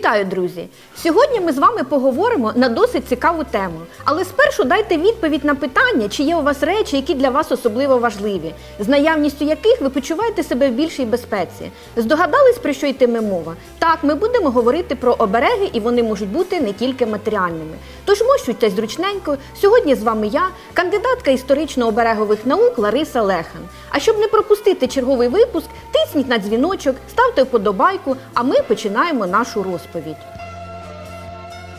Вітаю, друзі! Сьогодні ми з вами поговоримо на досить цікаву тему. Але спершу дайте відповідь на питання, чи є у вас речі, які для вас особливо важливі, з наявністю яких ви почуваєте себе в більшій безпеці. Здогадались, про що йтиме мова? Так, ми будемо говорити про обереги, і вони можуть бути не тільки матеріальними. Тож мощуйтесь зручненько. Сьогодні з вами я, кандидатка історично-оберегових наук Лариса Лехан. А щоб не пропустити черговий випуск, тисніть на дзвіночок, ставте вподобайку, а ми починаємо нашу розповідь відповідь.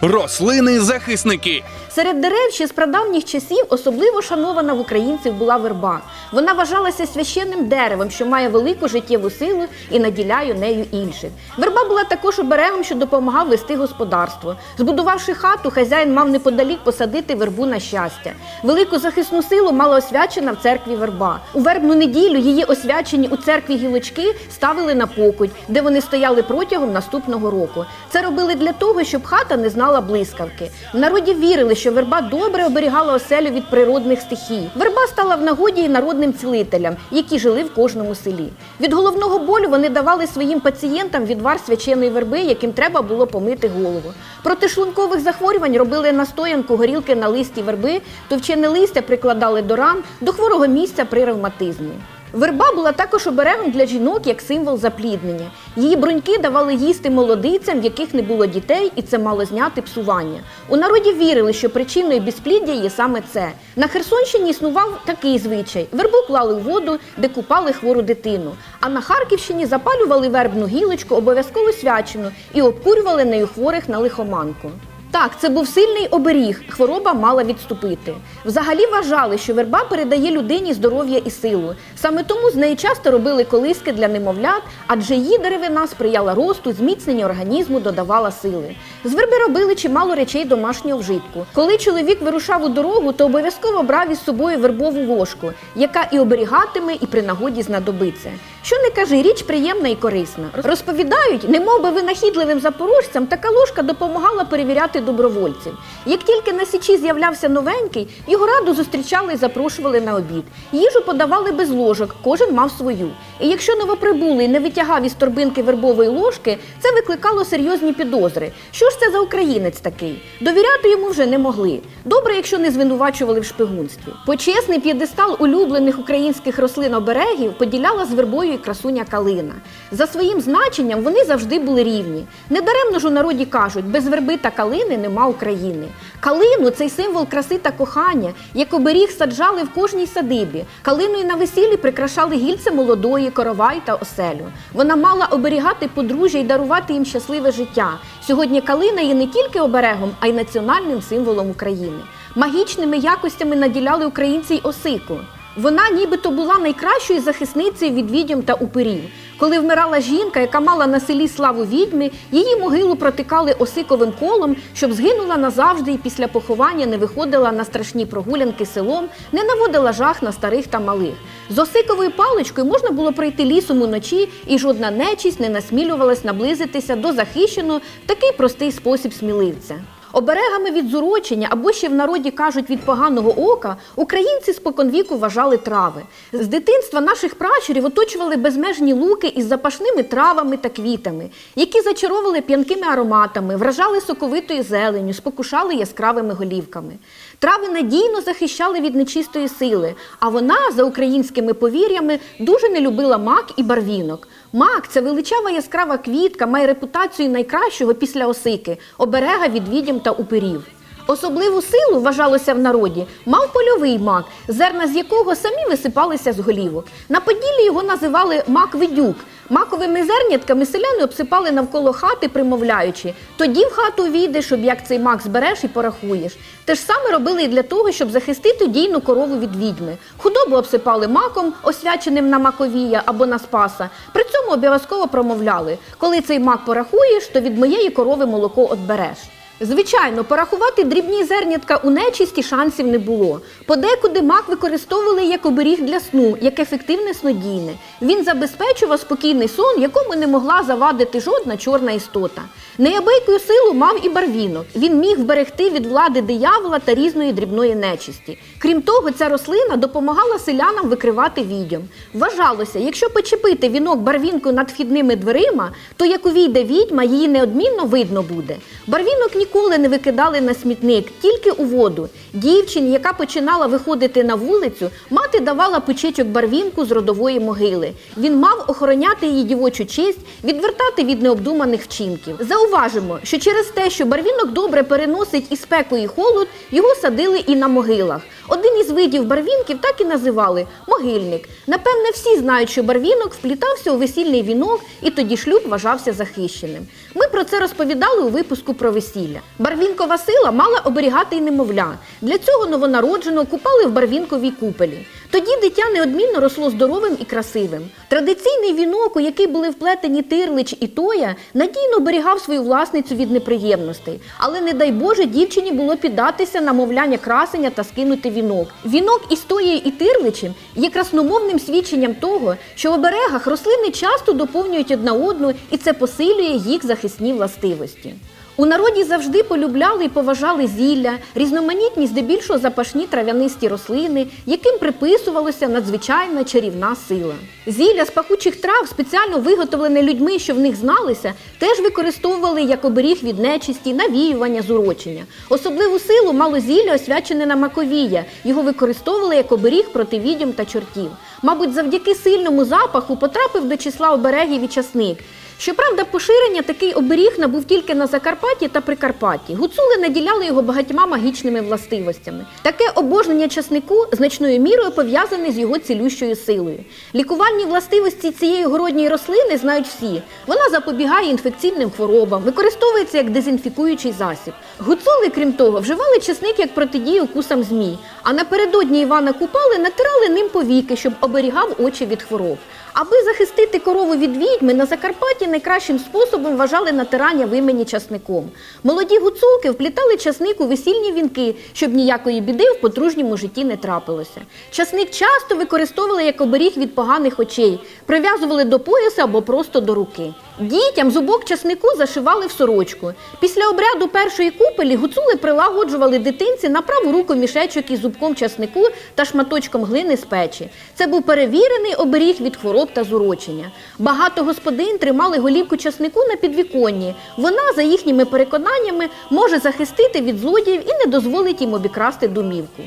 Рослини-захисники. Серед дерев ще з прадавніх часів особливо шанована в українців була верба. Вона вважалася священним деревом, що має велику життєву силу і наділяє нею інших. Верба була також оберегом, що допомагав вести господарство. Збудувавши хату, хазяїн мав неподалік посадити вербу на щастя. Велику захисну силу мала освячена в церкві верба. У вербну неділю її освячені у церкві гілочки ставили на покуть, де вони стояли протягом наступного року. Це робили для того, щоб хата не знала блискавки. В народі вірили, що верба добре оберігала оселю від природних стихій. Верба стала в нагоді і народним цілителям, які жили в кожному селі. Від головного болю вони давали своїм пацієнтам відвар свяченої верби, яким треба було помити голову. Проти шлункових захворювань робили настоянку горілки на листі верби, товчене листя прикладали до ран до хворого місця при ревматизмі. Верба була також оберегом для жінок як символ запліднення. Її бруньки давали їсти молодицям, в яких не було дітей, і це мало зняти псування. У народі вірили, що причиною безпліддя є саме це. На Херсонщині існував такий звичай: вербу клали в воду, де купали хвору дитину. А на Харківщині запалювали вербну гілочку, обов'язково свячену, і обкурювали нею хворих на лихоманку. Так, це був сильний оберіг, хвороба мала відступити. Взагалі вважали, що верба передає людині здоров'я і силу. Саме тому з неї часто робили колиски для немовлят, адже її деревина сприяла росту, зміцненню організму, додавала сили. З верби робили чимало речей домашнього вжитку. Коли чоловік вирушав у дорогу, то обов'язково брав із собою вербову ложку, яка і оберігатиме, і при нагоді знадобиться. Що не кажи, річ приємна і корисна. Розповідають, немов би винахідливим запорожцям, така ложка допомагала перевіряти добровольців. Як тільки на січі з'являвся новенький, його раду зустрічали і запрошували на обід. Їжу подавали без ложок, кожен мав свою. І якщо новоприбулий не витягав із торбинки вербової ложки, це викликало серйозні підозри. Що ж це за українець такий? Довіряти йому вже не могли. Добре, якщо не звинувачували в шпигунстві. Почесний п'єдестал улюблених українських рослин оберегів поділяла з вербою і красуня калина. За своїм значенням вони завжди були рівні. Недаремно ж у народі кажуть, без верби та калини нема України. Калину цей символ краси та кохання, як оберіг саджали в кожній садибі. Калиною на весіллі прикрашали гільце молодої, коровай та оселю. Вона мала оберігати подружжя і дарувати їм щасливе життя. Сьогодні калина є не тільки оберегом, а й національним символом України. Магічними якостями наділяли українці й осику. Вона нібито була найкращою захисницею від відьом та упирів. Коли вмирала жінка, яка мала на селі славу відьми, її могилу протикали осиковим колом, щоб згинула назавжди і після поховання не виходила на страшні прогулянки селом, не наводила жах на старих та малих. З осиковою паличкою можна було пройти лісом уночі, і жодна нечість не насмілювалась наблизитися до захищеного в такий простий спосіб сміливця. Оберегами від зурочення або ще в народі кажуть від поганого ока, українці споконвіку вважали трави. З дитинства наших пращурів оточували безмежні луки із запашними травами та квітами, які зачаровували п'янкими ароматами, вражали соковитою зеленню, спокушали яскравими голівками. Трави надійно захищали від нечистої сили, а вона, за українськими повір'ями, дуже не любила мак і барвінок. Мак це величава яскрава квітка, має репутацію найкращого після осики, оберега від відьом та упирів. Особливу силу, вважалося в народі, мав польовий мак, зерна з якого самі висипалися з голівок. На поділі його називали мак-видюк. Маковими зернятками селяни обсипали навколо хати, примовляючи тоді в хату війдеш, щоб як цей мак збереш і порахуєш. Те ж саме робили і для того, щоб захистити дійну корову від відьми. Худобу обсипали маком, освяченим на маковія або на спаса. При цьому обов'язково промовляли: коли цей мак порахуєш, то від моєї корови молоко отбереш. Звичайно, порахувати дрібні зернятка у нечисті шансів не було. Подекуди мак використовували як оберіг для сну, як ефективне снодійне. Він забезпечував спокійний сон, якому не могла завадити жодна чорна істота. Неабийкою силу мав і барвінок. Він міг вберегти від влади диявола та різної дрібної нечисті. Крім того, ця рослина допомагала селянам викривати відьом. Вважалося, якщо почепити вінок барвінкою над вхідними дверима, то як увійде відьма, її неодмінно видно буде. Барвінок ніколи не викидали на смітник, тільки у воду. Дівчині, яка починала виходити на вулицю, мати давала пучечок барвінку з родової могили. Він мав охороняти її дівочу честь, відвертати від необдуманих вчинків. Зауважимо, що через те, що барвінок добре переносить і спеку, і холод, його садили і на могилах. Один із видів барвінків так і називали могильник. Напевне, всі знають, що барвінок вплітався у весільний вінок, і тоді шлюб вважався захищеним. Ми про це розповідали у випуску про весілля. Барвінкова сила мала оберігати й немовля. Для цього новонародженого купали в барвінковій купелі. Тоді дитя неодмінно росло здоровим і красивим. Традиційний вінок, у який були вплетені тирлич і тоя, надійно оберігав свою власницю від неприємностей. Але не дай Боже дівчині було піддатися на мовляння красення та скинути вінок. Вінок із тоєю і тирличем є красномовним свідченням того, що в оберегах рослини часто доповнюють одна одну, і це посилює їх захисні властивості. У народі завжди полюбляли і поважали зілля, різноманітні, здебільшого запашні трав'янисті рослини, яким приписувалася надзвичайна чарівна сила. Зілля з пахучих трав, спеціально виготовлене людьми, що в них зналися, теж використовували як оберіг від нечисті, навіювання, зурочення. Особливу силу мало зілля, освячене на Маковія. Його використовували як оберіг проти відьом та чортів. Мабуть, завдяки сильному запаху потрапив до числа оберегів і часник. Щоправда, поширення такий оберіг набув тільки на Закарпатті та Прикарпатті. Гуцули наділяли його багатьма магічними властивостями. Таке обожнення часнику значною мірою пов'язане з його цілющою силою. Лікувальні властивості цієї городньої рослини знають всі. Вона запобігає інфекційним хворобам, використовується як дезінфікуючий засіб. Гуцули, крім того, вживали часник як протидію укусам змій. А напередодні Івана Купали натирали ним повіки, щоб оберігав очі від хвороб. Аби захистити корову від відьми, на Закарпатті найкращим способом вважали натирання в імені часником. Молоді гуцулки вплітали часник у весільні вінки, щоб ніякої біди в подружньому житті не трапилося. Часник часто використовували як оберіг від поганих очей, прив'язували до пояса або просто до руки. Дітям зубок часнику зашивали в сорочку. Після обряду першої купелі гуцули прилагоджували дитинці на праву руку мішечок із зубком часнику та шматочком глини з печі. Це був перевірений оберіг від хвороб та зурочення. Багато господин тримали голівку часнику на підвіконні. Вона, за їхніми переконаннями, може захистити від злодіїв і не дозволить їм обікрасти домівку.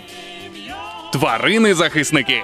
Тварини-захисники.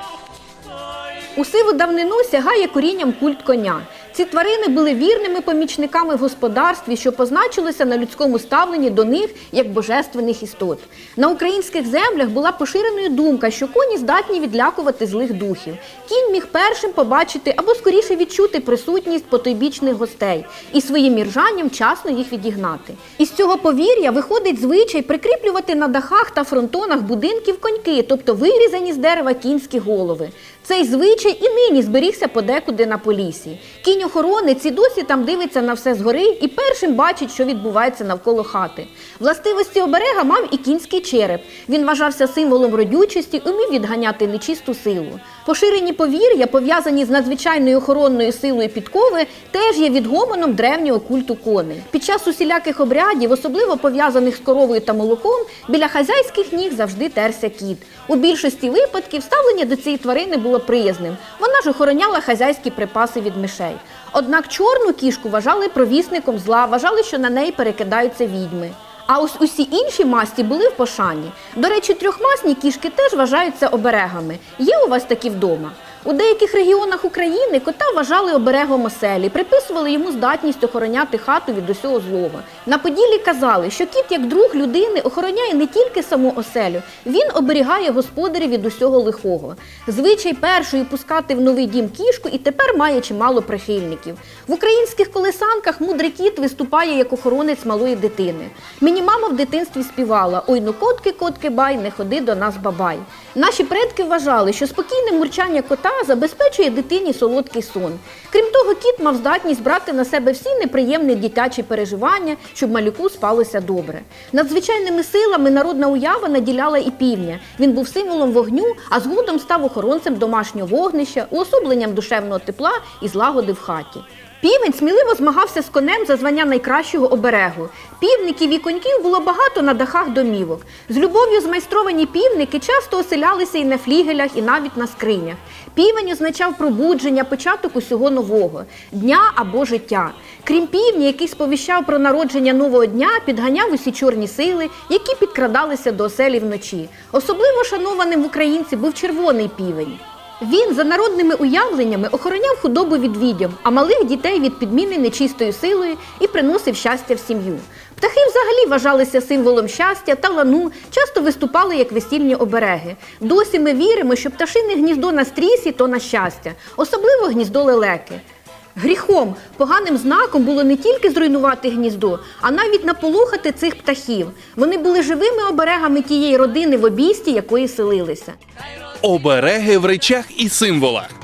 У сиву давнину сягає корінням культ коня. Ці тварини були вірними помічниками в господарстві, що позначилося на людському ставленні до них як божественних істот. На українських землях була поширеною думка, що коні здатні відлякувати злих духів. Кінь міг першим побачити або скоріше відчути присутність потойбічних гостей і своїм іржанням вчасно їх відігнати. Із цього повір'я виходить звичай прикріплювати на дахах та фронтонах будинків коньки, тобто вирізані з дерева кінські голови. Цей звичай і нині зберігся подекуди на полісі. Кінь охоронець і досі там дивиться на все згори і першим бачить, що відбувається навколо хати. Властивості оберега мав і кінський череп. Він вважався символом родючості, умів відганяти нечисту силу. Поширені повір'я, пов'язані з надзвичайною охоронною силою підкови, теж є відгомоном древнього культу коней. Під час усіляких обрядів, особливо пов'язаних з коровою та молоком, біля хазяйських ніг завжди терся кіт. У більшості випадків ставлення до цієї тварини було приязним. Вона ж охороняла хазяйські припаси від мишей. Однак чорну кішку вважали провісником зла, вважали, що на неї перекидаються відьми. А ось усі інші масті були в пошані. До речі, трьохмасні кішки теж вважаються оберегами. Є у вас такі вдома? У деяких регіонах України кота вважали оберегом оселі, приписували йому здатність охороняти хату від усього злого. На Поділлі казали, що кіт, як друг людини, охороняє не тільки саму оселю, він оберігає господарів від усього лихого. Звичай першої пускати в новий дім кішку і тепер має чимало прихильників. В українських колесанках мудрий кіт виступає як охоронець малої дитини. Мені мама в дитинстві співала Ой, ну котки, котки, бай, не ходи до нас бабай. Наші предки вважали, що спокійне мурчання кота забезпечує дитині солодкий сон. Крім того, кіт мав здатність брати на себе всі неприємні дитячі переживання, щоб малюку спалося добре. Надзвичайними силами народна уява наділяла і півня. Він був символом вогню, а згодом став охоронцем домашнього вогнища, уособленням душевного тепла і злагоди в хаті. Півень сміливо змагався з конем за звання найкращого оберегу. Півників і коньків було багато на дахах домівок. З любов'ю змайстровані півники часто оселялися і на флігелях, і навіть на скринях. Півень означав пробудження, початок усього нового дня або життя. Крім півня, який сповіщав про народження нового дня, підганяв усі чорні сили, які підкрадалися до оселі вночі. Особливо шанованим в українці був червоний півень. Він за народними уявленнями охороняв худобу від відьом, а малих дітей від підміни нечистою силою і приносив щастя в сім'ю. Птахи взагалі вважалися символом щастя та лану, часто виступали як весільні обереги. Досі ми віримо, що пташине гніздо на стрісі то на щастя, особливо гніздо лелеки. Гріхом, поганим знаком було не тільки зруйнувати гніздо, а навіть наполохати цих птахів. Вони були живими оберегами тієї родини в обійсті, якої селилися. Обереги в речах і символах.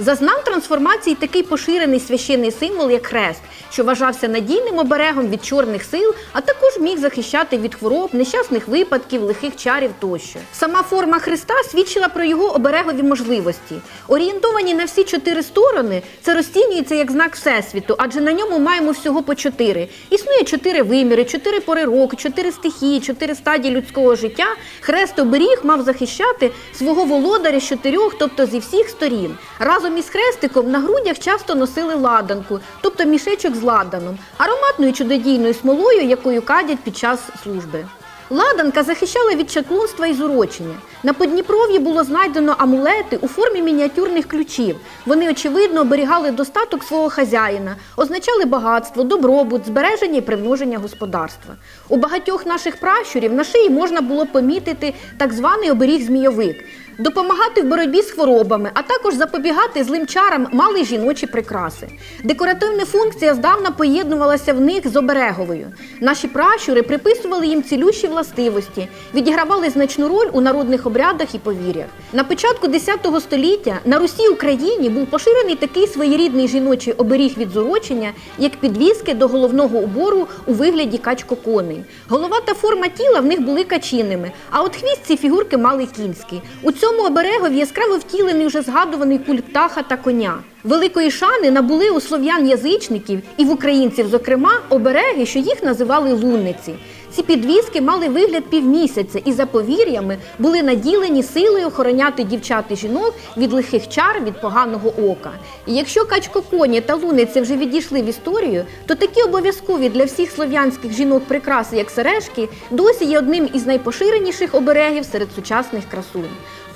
Зазнав трансформації такий поширений священний символ, як хрест, що вважався надійним оберегом від чорних сил, а також міг захищати від хвороб, нещасних випадків, лихих чарів тощо. Сама форма хреста свідчила про його оберегові можливості. Орієнтовані на всі чотири сторони, це розцінюється як знак всесвіту, адже на ньому маємо всього по чотири. Існує чотири виміри, чотири пори року, чотири стихії, чотири стадії людського життя. Хрест оберіг мав захищати свого володаря з чотирьох, тобто зі всіх сторін. Разом із хрестиком на грудях часто носили ладанку, тобто мішечок з ладаном, ароматною чудодійною смолою, якою кадять під час служби. Ладанка захищала від чаклунства і зурочення. На Подніпров'ї було знайдено амулети у формі мініатюрних ключів. Вони, очевидно, оберігали достаток свого хазяїна, означали багатство, добробут, збереження і примноження господарства. У багатьох наших пращурів на шиї можна було помітити так званий оберіг змійовик. Допомагати в боротьбі з хворобами, а також запобігати злим чарам мали жіночі прикраси. Декоративна функція здавна поєднувалася в них з обереговою. Наші пращури приписували їм цілющі властивості, відігравали значну роль у народних обрядах і повір'ях. На початку X століття на Русі Україні був поширений такий своєрідний жіночий оберіг від зурочення, як підвіски до головного убору у вигляді качкоконей. Голова та форма тіла в них були качинними, а от хвіст ці фігурки мали кінський. У цьому оберегові яскраво втілений вже згадуваний культ птаха та коня. Великої шани набули у слов'ян-язичників і в українців, зокрема, обереги, що їх називали лунниці. Ці підвіски мали вигляд півмісяця і за повір'ями були наділені силою охороняти дівчат і жінок від лихих чар, від поганого ока. І якщо качкоконі та луниці вже відійшли в історію, то такі обов'язкові для всіх слов'янських жінок прикраси, як сережки, досі є одним із найпоширеніших оберегів серед сучасних красунь.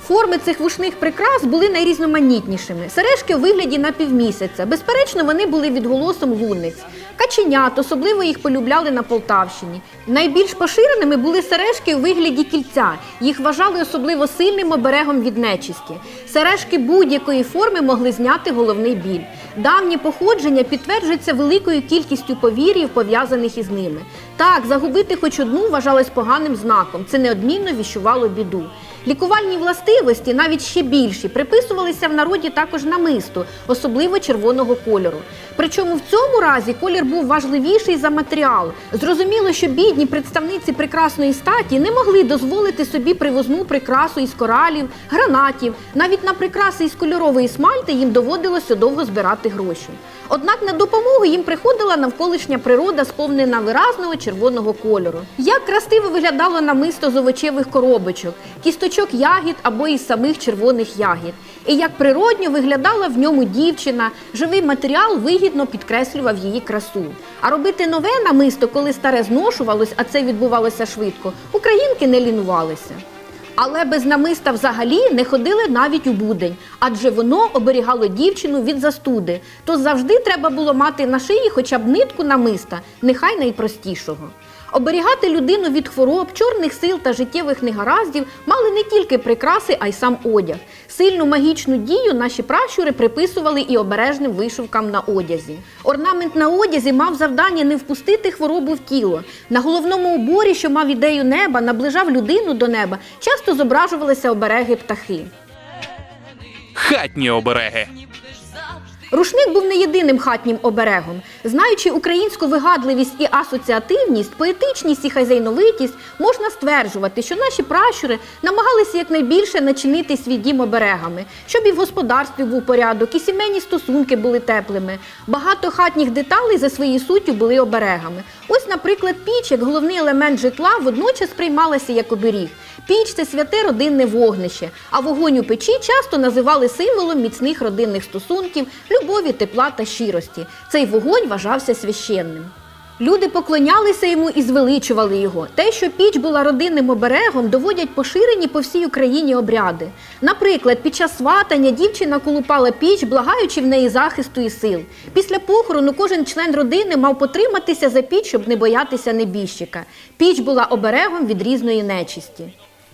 Форми цих вушних прикрас були найрізноманітнішими. Сережки у вигляді на півмісяця. Безперечно, вони були відголосом лунниць. Каченят, особливо їх полюбляли на Полтавщині. Найбільш поширеними були сережки у вигляді кільця. Їх вважали особливо сильним оберегом від нечисті. Сережки будь-якої форми могли зняти головний біль. Давнє походження підтверджується великою кількістю повір'їв, пов'язаних із ними. Так, загубити хоч одну вважалось поганим знаком. Це неодмінно віщувало біду. Лікувальні властивості, навіть ще більші, приписувалися в народі також намисту, особливо червоного кольору. Причому в цьому разі колір був важливіший за матеріал. Зрозуміло, що бідні представниці прекрасної статі не могли дозволити собі привозну прикрасу із коралів, гранатів. Навіть на прикраси із кольорової смальти їм доводилося довго збирати гроші. Однак на допомогу їм приходила навколишня природа, сповнена виразного червоного кольору. Як красиво виглядало намисто з овочевих коробочок, кісточок ягід або із самих червоних ягід. І як природньо виглядала в ньому дівчина, живий матеріал вигідно підкреслював її красу. А робити нове намисто, коли старе зношувалось, а це відбувалося швидко, українки не лінувалися. Але без намиста взагалі не ходили навіть у будень, адже воно оберігало дівчину від застуди. То завжди треба було мати на шиї хоча б нитку намиста, нехай найпростішого. Оберігати людину від хвороб, чорних сил та життєвих негараздів мали не тільки прикраси, а й сам одяг. Сильну магічну дію наші пращури приписували і обережним вишивкам на одязі. Орнамент на одязі мав завдання не впустити хворобу в тіло. На головному уборі, що мав ідею неба, наближав людину до неба, часто зображувалися обереги птахи. Хатні обереги. Рушник був не єдиним хатнім оберегом. Знаючи українську вигадливість і асоціативність, поетичність і хазяйновитість, можна стверджувати, що наші пращури намагалися якнайбільше начинити свій дім оберегами, щоб і в господарстві був порядок, і сімейні стосунки були теплими. Багато хатніх деталей за своєю суттю були оберегами. Ось, наприклад, піч, як головний елемент житла, водночас сприймалася як оберіг. Піч це святе родинне вогнище, а вогонь у печі часто називали символом міцних родинних стосунків, любові, тепла та щирості. Цей вогонь вважався священним. Люди поклонялися йому і звеличували його. Те, що піч була родинним оберегом, доводять поширені по всій Україні обряди. Наприклад, під час сватання дівчина колупала піч, благаючи в неї захисту і сил. Після похорону кожен член родини мав потриматися за піч, щоб не боятися небіжчика. Піч була оберегом від різної нечисті.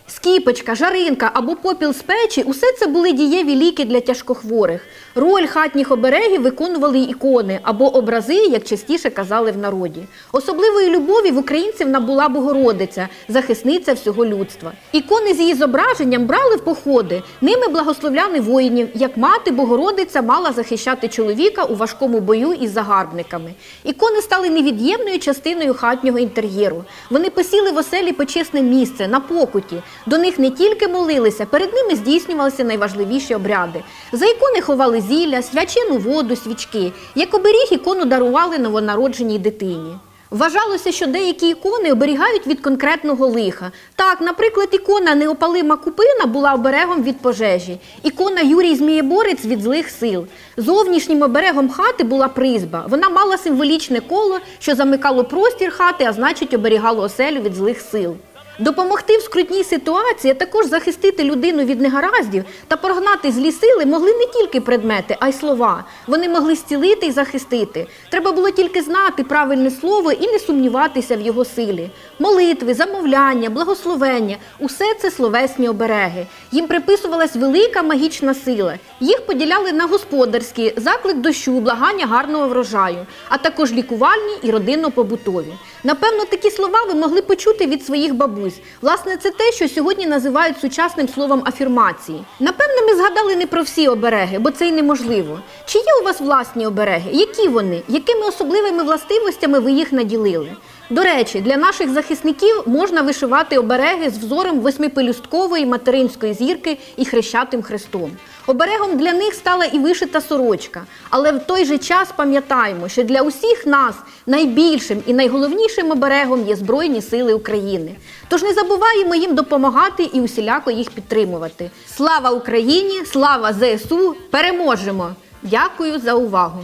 Скіпочка, жаринка або попіл з печі усе це були дієві ліки для тяжкохворих. Роль хатніх оберегів виконували ікони або образи, як частіше казали в народі. Особливої любові в українців набула Богородиця, захисниця всього людства. Ікони з її зображенням брали в походи, ними благословляли воїнів, як мати Богородиця мала захищати чоловіка у важкому бою із загарбниками. Ікони стали невід'ємною частиною хатнього інтер'єру. Вони посіли в оселі почесне місце на покуті. До них не тільки молилися, перед ними здійснювалися найважливіші обряди. За ікони ховали зілля, свячену воду, свічки. Як оберіг ікону дарували новонародженій дитині. Вважалося, що деякі ікони оберігають від конкретного лиха. Так, наприклад, ікона Неопалима Купина була оберегом від пожежі, ікона Юрій Змієборець від злих сил. Зовнішнім оберегом хати була призьба. Вона мала символічне коло, що замикало простір хати, а значить оберігало оселю від злих сил. Допомогти в скрутній ситуації, а також захистити людину від негараздів та прогнати злі сили могли не тільки предмети, а й слова. Вони могли зцілити і захистити. Треба було тільки знати правильне слово і не сумніватися в його силі. Молитви, замовляння, благословення усе це словесні обереги. Їм приписувалась велика магічна сила. Їх поділяли на господарські, заклик дощу, благання гарного врожаю, а також лікувальні і родинно-побутові. Напевно, такі слова ви могли почути від своїх бабусь. Власне, це те, що сьогодні називають сучасним словом афірмації. Напевно, ми згадали не про всі обереги, бо це й неможливо. Чи є у вас власні обереги? Які вони? Якими особливими властивостями ви їх наділили? До речі, для наших захисників можна вишивати обереги з взором восьмипелюсткової материнської зірки і хрещатим хрестом. Оберегом для них стала і вишита сорочка. Але в той же час пам'ятаємо, що для усіх нас найбільшим і найголовнішим оберегом є Збройні Сили України. Тож не забуваємо їм допомагати і усіляко їх підтримувати. Слава Україні! Слава ЗСУ! Переможемо! Дякую за увагу!